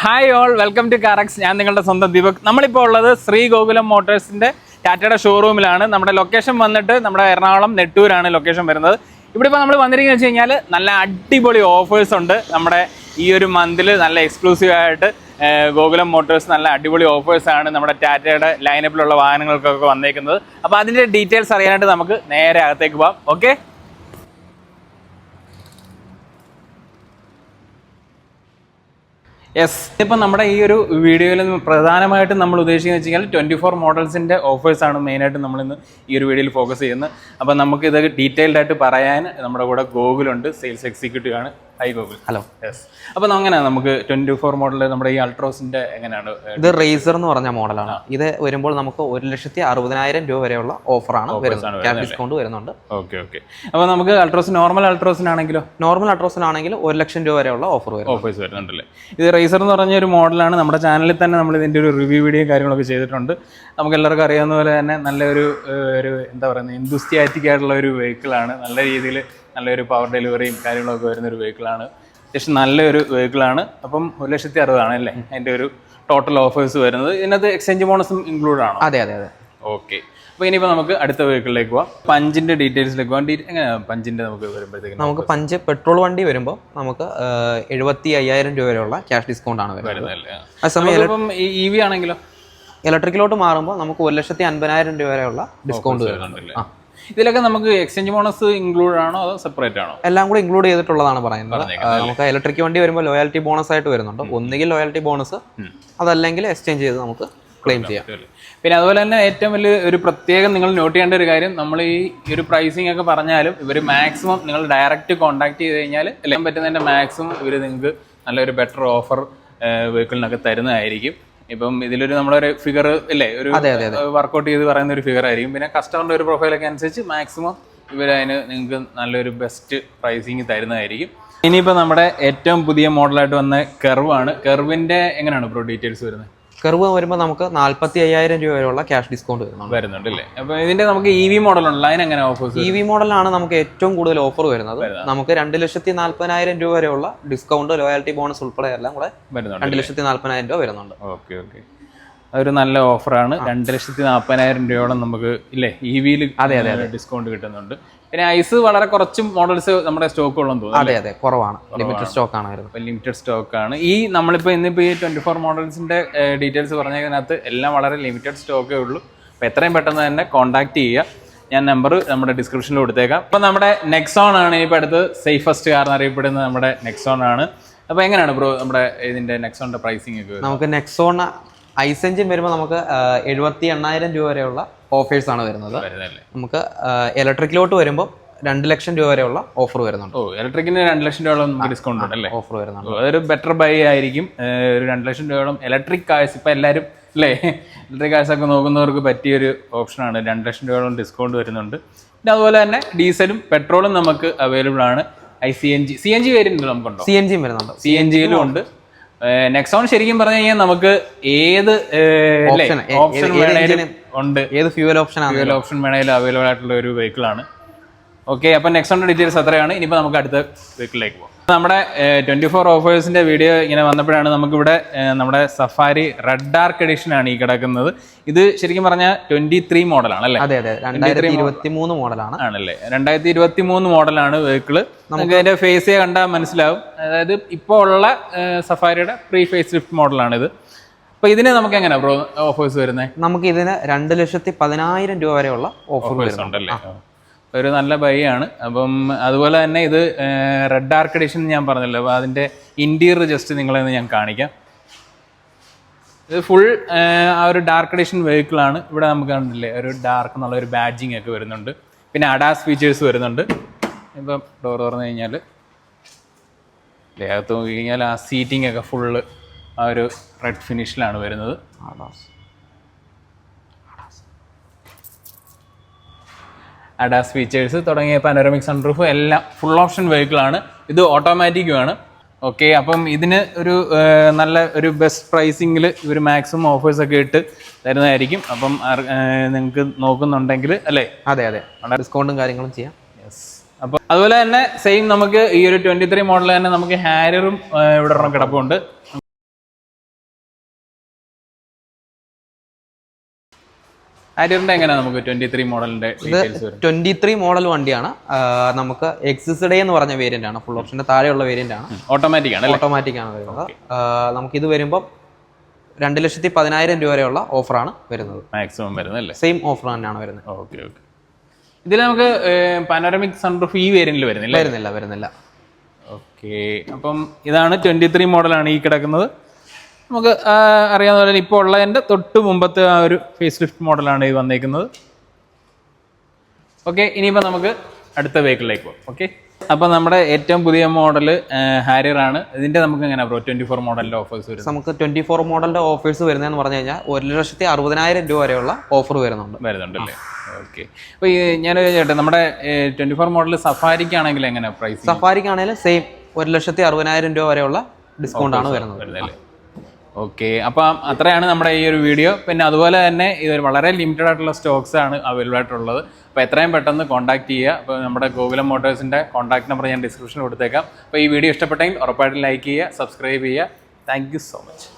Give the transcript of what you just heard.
Hi all welcome to Carax ഞാൻ നിങ്ങളുടെ സ്വന്തം ദീപക്. നമ്മളിപ്പോൾ ഉള്ളത് ശ്രീ ഗോകുലം മോട്ടോഴ്സിന്റെ ടാറ്റയുടെ ഷോറൂമിലാണ് നമ്മുടെ ലൊക്കേഷൻ വന്നിട്ട് നമ്മുടെ എറണാകുളം നെട്ടൂരാണ് ലൊക്കേഷൻ വരുന്നത്. ഇവിടെ ഇപ്പോൾ നമ്മൾ വന്നിരിക്കുന്നത് വെച്ച് കഴിഞ്ഞാൽ നല്ല അടിപൊളി ഓഫേഴ്സ് ഉണ്ട്. നമ്മുടെ ഈ ഒരു മന്തിൽ നല്ല എക്സ്ക്ലൂസീവ് ആയിട്ട് ഗോകുലം മോട്ടോഴ്സ് നല്ല അടിപൊളി ഓഫേഴ്സാണ് നമ്മുടെ ടാറ്റയുടെ ലൈനപ്പിലുള്ള വാഹനങ്ങൾക്കൊക്കെ വന്നേക്കുന്നത്. അപ്പോൾ അതിന്റെ ഡീറ്റെയിൽസ് അറിയാനായിട്ട് നമുക്ക് നേരെ അകത്തേക്ക് പോകാം ഓക്കെ യെസ് ഇപ്പം നമ്മുടെ ഈ ഒരു വീഡിയോയിൽ പ്രധാനമായിട്ടും നമ്മൾ ഉദ്ദേശിക്കുന്നത് വെച്ച് കഴിഞ്ഞാൽ ട്വന്റി ഫോർ മോഡൽസിന്റെ ഓഫേഴ്സാണ് മെയിനായിട്ട് നമ്മളിന്ന് ഈ ഒരു വീഡിയോയിൽ ഫോക്കസ് ചെയ്യുന്നത്. അപ്പം നമുക്കിത് ഡീറ്റെയിൽഡായിട്ട് പറയാൻ നമ്മുടെ കൂടെ ഗോകുലുണ്ട് സെയിൽസ് എക്സിക്യൂട്ടീവ് ആണ്. ഹൈ ഗോകുൽ ഹലോ യെസ് അപ്പം അങ്ങനെ നമുക്ക് ട്വന്റി ഫോർ മോഡൽ നമ്മുടെ ഈ അൾട്രോസിന്റെ എങ്ങനെയാണ് ഇത് റേസർ എന്ന് പറഞ്ഞ മോഡലാണ് ഇത് വരുമ്പോൾ നമുക്ക് ഒരു ലക്ഷത്തി അറുപതിനായിരം രൂപ വരെയുള്ള ഓഫറാണ് വരുന്നത്. ക്യാഷ് ഡിസ്കൗണ്ട് വരുന്നുണ്ട്. ഓക്കെ ഓക്കെ അപ്പോൾ നമുക്ക് അൾട്രോസ് നോർമൽ അൾട്രോസിനാണെങ്കിലോ നോർമൽ അൾട്രോസിനാണെങ്കിൽ ഒരു ലക്ഷം രൂപ വരെയുള്ള ഓഫർ വരും ഓഫേഴ്സ് വരുന്നുണ്ടല്ലേ? ഇത് റേസർ എന്ന് പറഞ്ഞ ഒരു മോഡലാണ് നമ്മുടെ ചാനലിൽ തന്നെ നമ്മൾ ഇതിന്റെ ഒരു റിവ്യൂ വീഡിയോ കാര്യങ്ങളൊക്കെ ചെയ്തിട്ടുണ്ട്. നമുക്ക് എല്ലാവർക്കും അറിയാവുന്ന പോലെ തന്നെ നല്ലൊരു ഒരു എന്താ പറയുന്നത് ഇൻഡുസ്റ്റിയാറ്റിക് ആയിട്ടുള്ള ഒരു വെഹിക്കിളാണ് നല്ല രീതിയിൽ നല്ലൊരു പവർ ഡെലിവറിയും കാര്യങ്ങളൊക്കെ വരുന്ന ഒരു വെഹിക്കിളാണ് അത്യാവശ്യം നല്ലൊരു വെഹിക്കിളാണ് അപ്പം ഒരു ലക്ഷത്തി അറുപതാണ് അല്ലേ? അതിന്റെ ഒരു ടോട്ടൽ ഓഫേഴ്സ് വരുന്നത്. ഇതിനകത്ത് എക്സ്ചേഞ്ച് ബോണസും ഇൻക്ലൂഡ് ആണോ? അതെ അതെ അതെ. ഓക്കെ അപ്പോൾ ഇനിയിപ്പോൾ നമുക്ക് അടുത്ത വെഹിക്കിളിലേക്ക് പോവാം. പഞ്ചിന്റെ ഡീറ്റെയിൽസിലേക്ക് പോകാം എങ്ങനെയാണ് പഞ്ചിന്റെ നമുക്ക് വരുമ്പോഴത്തേക്ക് നമുക്ക് പഞ്ച് പെട്രോൾ വണ്ടി വരുമ്പോൾ നമുക്ക് എഴുപത്തി അയ്യായിരം രൂപ വരെയുള്ള ക്യാഷ് ഡിസ്കൗണ്ട് ആണ് വരുന്നത്. അതേസമയം അപ്പം ഇ വി ആണെങ്കിലോ? ഇലക്ട്രിക്കിലോട്ട് മാറുമ്പോൾ നമുക്ക് ഒരു ലക്ഷത്തി അൻപതിനായിരം രൂപ വരെയുള്ള ഡിസ്കൗണ്ട് വരുന്നുണ്ട് ഇതിലൊക്കെ നമുക്ക് എക്സ്ചേഞ്ച് ബോണസ് ഇൻക്ലൂഡ് ആണോ അതോ സെപ്പറേറ്റ് ആണോ? എല്ലാം കൂടെ ഇൻക്ലൂഡ് ചെയ്തിട്ടുള്ളതാണ് പറയുന്നത്. നമുക്ക് ഇലക്ട്രിക് വണ്ടി വരുമ്പോൾ ലോയാലിറ്റി ബോണസ് ആയിട്ട് വരുന്നുണ്ട്. ഒന്നുകിൽ ലോയാലിറ്റി ബോണസ് അതല്ലെങ്കിൽ എക്സ്ചേഞ്ച് ചെയ്ത് നമുക്ക് ക്ലെയിം ചെയ്യാം. പിന്നെ അതുപോലെ തന്നെ ഏറ്റവും വലിയ ഒരു പ്രത്യേകം നിങ്ങൾ നോട്ട് ചെയ്യേണ്ട ഒരു കാര്യം നമ്മൾ ഈ ഈ ഒരു പ്രൈസിംഗ് ഒക്കെ പറഞ്ഞാലും ഇവർ മാക്സിമം നിങ്ങൾ ഡയറക്റ്റ് കോൺടാക്ട് ചെയ്ത് കഴിഞ്ഞാൽ എല്ലാം പറ്റുന്നതിന്റെ മാക്സിമം ഇവർ നിങ്ങൾക്ക് നല്ലൊരു ബെറ്റർ ഓഫർ വെഹിക്കിളിനൊക്കെ തരുന്നതായിരിക്കും. ഇപ്പം ഇതിലൊരു നമ്മളൊരു ഫിഗർ ഇല്ലേ ഒരു വർക്കൗട്ട് ചെയ്ത് പറയുന്ന ഒരു ഫിഗർ ആയിരിക്കും. പിന്നെ കസ്റ്റമറിന്റെ ഒരു പ്രൊഫൈലൊക്കെ അനുസരിച്ച് മാക്സിമം ഇവരതിന് നിങ്ങൾക്ക് നല്ലൊരു ബെസ്റ്റ് പ്രൈസിങ് തരുന്നതായിരിക്കും. ഇനിയിപ്പോൾ നമ്മുടെ ഏറ്റവും പുതിയ മോഡലായിട്ട് വന്ന കെർവാണ് കെർവിന്റെ എങ്ങനെയാണ് ബ്രോ ഡീറ്റെയിൽസ് വരുന്നത്? കർവ് വരുമ്പോൾ നമുക്ക് നാൽപ്പത്തി അയ്യായിരം രൂപ വരെയുള്ള ക്യാഷ് ഡിസ്കൗണ്ട് വരുന്നുണ്ട്. വരുന്നുണ്ട് അല്ലേ? അപ്പോൾ ഇതിന്റെ നമുക്ക് ഇ വി മോഡൽ ഉണ്ടല്ലോ അതിനെങ്ങനെ ഓഫേഴ്സ് ഇ വി മോഡലാണ് നമുക്ക് ഏറ്റവും കൂടുതൽ ഓഫർ വരുന്നത്. നമുക്ക് രണ്ട് ലക്ഷത്തി നാൽപ്പതിനായിരം രൂപ വരെയുള്ള ഡിസ്കൗണ്ട് ലോയാലിറ്റി ബോണസ് ഉൾപ്പെടെ എല്ലാം കൂടെ രണ്ട് ലക്ഷത്തി നാൽപ്പതിനായിരം രൂപ വരുന്നുണ്ട്. ഓക്കെ ഓക്കെ അതൊരു നല്ല ഓഫറാണ്. രണ്ട് ലക്ഷത്തി നാൽപ്പതിനായിരം രൂപയോളം നമുക്ക് ഇല്ലേ ഇ വിയിൽ അതെ അതെ ഡിസ്കൗണ്ട് കിട്ടുന്നുണ്ട്. പിന്നെ ഐസ് വളരെ കുറച്ചും മോഡൽസ് നമ്മുടെ സ്റ്റോക്ക് ഉള്ളതെന്ന് തോന്നുന്നു അതെ അതെ കുറവാണ്. ലിമിറ്റഡ് സ്റ്റോക്ക് ആണ് ലിമിറ്റഡ് സ്റ്റോക്ക് ആണ്. ഈ നമ്മളിപ്പോൾ ഇന്നിപ്പോൾ ഈ ട്വന്റി ഫോർ മോഡൽസിന്റെ ഡീറ്റെയിൽസ് പറഞ്ഞതിനകത്ത് എല്ലാം വളരെ ലിമിറ്റഡ് സ്റ്റോക്കേ ഉള്ളൂ. അപ്പോൾ എത്രയും പെട്ടെന്ന് തന്നെ കോൺടാക്ട് ചെയ്യുക ഞാൻ നമ്പർ നമ്മുടെ ഡിസ്ക്രിപ്ഷനിൽ കൊടുത്തേക്കാം. അപ്പം നമ്മുടെ നെക്സോൺ ആണ് ഇപ്പോൾ അടുത്ത് സേഫസ്റ്റ് കാർ എന്നറിയപ്പെടുന്നത് നമ്മുടെ നെക്സോൺ ആണ്. അപ്പോൾ എങ്ങനെയാണ് ബ്രോ നമ്മുടെ ഇതിന്റെ നെക്സോണിന്റെ പ്രൈസിംഗ് ഒക്കെ നമുക്ക് നെക്സോൺ ഐസ് എഞ്ചിൻ വരുമ്പോൾ നമുക്ക് എഴുപത്തി എണ്ണായിരം രൂപ വരെയുള്ള ഓഫേഴ്സ് ആണ് വരുന്നത്. നമുക്ക് ഇലക്ട്രിക്കിലോട്ട് വരുമ്പോൾ രണ്ട് ലക്ഷം രൂപ വരെയുള്ള ഓഫർ വരുന്നുണ്ട്. ഓ ഇലക്ട്രിക്കിന് രണ്ട് ലക്ഷം രൂപയോളം നമുക്ക് ഡിസ്കൗണ്ട് ഉണ്ട് അല്ലേ? ഓഫർ വരുന്നുണ്ട്. അതൊരു ബെറ്റർ ബൈ ആയിരിക്കും. ഒരു രണ്ട് ലക്ഷം രൂപയോളം ഇലക്ട്രിക് കാഴ്ച ഇപ്പം എല്ലാവരും അല്ലേ? ഇലക്ട്രിക് കാഴ്ച ഒക്കെ നോക്കുന്നവർക്ക് പറ്റിയൊരു ഓപ്ഷനാണ് രണ്ട് ലക്ഷം രൂപയോളം ഡിസ്കൗണ്ട് വരുന്നുണ്ട്. പിന്നെ അതുപോലെ തന്നെ ഡീസലും പെട്രോളും നമുക്ക് അവൈലബിൾ ആണ്. I C N G C N G വരുന്നുണ്ട് നമുക്കുണ്ടോ സി എൻ ജിയും വരുന്നുണ്ട്. സി എൻ ജിയിലും ഉണ്ട്. നെക്സോൺ ശരിക്കും പറഞ്ഞു കഴിഞ്ഞാൽ നമുക്ക് ഏത് ഓപ്ഷൻ വേണേലും ഉണ്ട്. ഏത് ഫ്യൂവൽ ഓപ്ഷൻ ഫ്യൂവൽ ഓപ്ഷൻ വേണേലും അവൈലബിൾ ആയിട്ടുള്ള ഒരു വെഹിക്കിൾ ആണ്. ഓക്കെ അപ്പം നെക്സോണിന്റെ ഡീറ്റെയിൽസ് അത്രയാണ്. ഇനിയിപ്പോൾ നമുക്ക് അടുത്ത വെഹിക്കിളിലേക്ക് പോകാം നമ്മുടെ ട്വന്റി ഫോർ ഓഫേഴ്സിന്റെ വീഡിയോ ഇങ്ങനെ വന്നപ്പോഴാണ് നമുക്കിവിടെ നമ്മുടെ സഫാരി റെഡ് ഡാർക്ക് എഡിഷൻ ആണ് ഈ കിടക്കുന്നത്. ഇത് ശരിക്കും പറഞ്ഞാൽ ട്വന്റി ത്രീ മോഡലാണ് അല്ലേ? അതെ അതെ. രണ്ടായിരത്തി ഇരുപത്തി മൂന്ന് മോഡലാണ് ആണല്ലേ? രണ്ടായിരത്തി ഇരുപത്തി മൂന്ന് മോഡലാണ് വെഹിക്കിൾ നമുക്ക് അതിന്റെ ഫേസ് കണ്ടാൽ മനസ്സിലാവും. അതായത് ഇപ്പോൾ ഉള്ള സഫാരിയുടെ പ്രീ ഫേസ് ലിഫ്റ്റ് മോഡലാണിത് അപ്പോൾ ഇതിന് നമുക്ക് എങ്ങനെയാ ബ്രോ ഓഫേഴ്സ് വരുന്നത് നമുക്ക് ഇതിന് രണ്ട് ലക്ഷത്തി പതിനായിരം രൂപ വരെയുള്ള ഓഫേഴ്സ് ഉണ്ടല്ലേ? ഒരു നല്ല ബൈ ആണ്. അപ്പം അതുപോലെ തന്നെ ഇത് റെഡ് ഡാർക്ക് എഡിഷൻ ഞാൻ പറഞ്ഞല്ലോ. അപ്പോൾ അതിന്റെ ഇന്റീരിയർ ജസ്റ്റ് നിങ്ങളെ ഞാൻ കാണിക്കാം. ഇത് ഫുൾ ആ ഒരു ഡാർക്ക് എഡിഷൻ വെഹിക്കിളാണ് ഇവിടെ നമുക്ക് കണ്ടില്ലേ ഒരു ഡാർക്ക് എന്നുള്ള ഒരു ബാഡ്ജിങ് ഒക്കെ വരുന്നുണ്ട്. പിന്നെ അഡാസ് ഫീച്ചേഴ്സ് വരുന്നുണ്ട്. ഇപ്പം ഡോർ തുറന്നു കഴിഞ്ഞാൽ അകത്ത് നോക്കി കഴിഞ്ഞാൽ ആ സീറ്റിംഗ് ഒക്കെ ഫുള്ള് ആ ഒരു റെഡ് ഫിനിഷിലാണ് വരുന്നത്. അഡാസ് ഫീച്ചേഴ്സ് തുടങ്ങിയ പാനോറമിക് സൺറൂഫ് എല്ലാം ഫുൾ ഓപ്ഷൻ വെഹിക്കിളാണ് ഇത് ഓട്ടോമാറ്റിക്കുമാണ് ഓക്കെ അപ്പം ഇതിന് ഒരു നല്ല ഒരു ബെസ്റ്റ് പ്രൈസിങ്ങിൽ ഇവർ മാക്സിമം ഓഫേഴ്സ് ഒക്കെ ഇട്ട് തരുന്നതായിരിക്കും. അപ്പം നിങ്ങൾക്ക് നോക്കുന്നുണ്ടെങ്കിൽ അല്ലേ? അതെ അതെ. ഡിസ്കൗണ്ടും കാര്യങ്ങളും ചെയ്യാം. യെസ് അപ്പോൾ അതുപോലെ തന്നെ സെയിം നമുക്ക് ഈ ഒരു ട്വന്റി ത്രീ മോഡൽ തന്നെ നമുക്ക് ഹാരിയറും ഇവിടെ കിടപ്പുണ്ട്. ഹാരിയറിന്റെ എങ്ങനെയാണ് നമുക്ക് ട്വന്റി ത്രീ മോഡലിന്റെ ട്വന്റി ത്രീ മോഡൽ വണ്ടിയാണ്. നമുക്ക് എക്സിസ് ഡേ എന്ന് പറഞ്ഞ വേരിയന്റ് ആണ്. ഫുൾ ഓപ്ഷന്റെ താഴെയുള്ള വേരിയന്റ് ആണ്. ഓട്ടോമാറ്റിക് ആണ് ഓട്ടോമാറ്റിക് ആണ് വരുന്നത്. നമുക്ക് ഇത് വരുമ്പോൾ രണ്ട് ലക്ഷത്തി പതിനായിരം രൂപ വരെയുള്ള ഓഫറാണ് വരുന്നത്. മാക്സിമം വരുന്നത് സെയിം ഓഫർ തന്നെയാണ് വരുന്നത്. ഓക്കെ ഓക്കെ ഇതിൽ നമുക്ക് പാനോറമിക് സൺറൂഫ് ഈ വേരിയന്റിൽ വരുന്നില്ല? വരുന്നില്ല വരുന്നില്ല. ഓക്കെ അപ്പം ഇതാണ് ട്വന്റി ത്രീ മോഡലാണ് ഈ കിടക്കുന്നത്. നമുക്ക് അറിയാവുന്ന പോലെ ഇപ്പോൾ ഉള്ളതിന്റെ തൊട്ട് മുമ്പത്തെ ആ ഒരു ഫേസ് ലിഫ്റ്റ് മോഡലാണ് ഈ വന്നേക്കുന്നത്. ഓക്കെ ഇനിയിപ്പോൾ നമുക്ക് അടുത്ത വെഹിക്കിളിലേക്ക് പോകാം. ഓക്കെ അപ്പോൾ നമ്മുടെ ഏറ്റവും പുതിയ മോഡൽ ഹാരിയർ ആണ്. ഇതിന്റെ നമുക്ക് എങ്ങനെ ബ്രോ ട്വന്റി ഫോർ മോഡലിന്റെ ഓഫേഴ്സ് വരും നമുക്ക് ട്വന്റി ഫോർ മോഡലിന്റെ ഓഫേഴ്സ് വരുന്നതെന്ന് പറഞ്ഞു കഴിഞ്ഞാൽ ഒരു ലക്ഷത്തി അറുപതിനായിരം രൂപ വരെയുള്ള ഓഫർ വരുന്നുണ്ട്. വരുന്നുണ്ട് അല്ലേ? ഓക്കെ അപ്പോൾ ഈ ഞാനൊരു ചേട്ടാ നമ്മുടെ ട്വന്റി ഫോർ മോഡൽ സഫാരിക്കാണെങ്കിൽ എങ്ങനെ പ്രൈസ് സഫാരിക്കാണെങ്കിൽ സെയിം ഒരു ലക്ഷത്തി അറുപതിനായിരം രൂപ വരെയുള്ള ഡിസ്കൗണ്ട് ആണ് വരുന്നത്. വരുന്നല്ലേ ഓക്കെ അപ്പം അത്രയാണ് നമ്മുടെ ഈ ഒരു വീഡിയോ. പിന്നെ അതുപോലെ തന്നെ ഇത് വളരെ ലിമിറ്റഡ് ആയിട്ടുള്ള സ്റ്റോക്സ് ആണ് അവൈലബിൾ ആയിട്ടുള്ളത്. അപ്പോൾ എത്രയും പെട്ടെന്ന് കോൺടാക്ട് ചെയ്യുക. അപ്പോൾ നമ്മുടെ ഗോകുലം മോട്ടോഴ്സിന്റെ കോൺടാക്ട് നമ്പർ ഞാൻ ഡിസ്ക്രിപ്ഷനിൽ കൊടുത്തേക്കാം. അപ്പോൾ ഈ വീഡിയോ ഇഷ്ടപ്പെട്ടെങ്കിൽ ഉറപ്പായിട്ടും ലൈക്ക് ചെയ്യുക സബ്സ്ക്രൈബ് ചെയ്യുക. Thank so much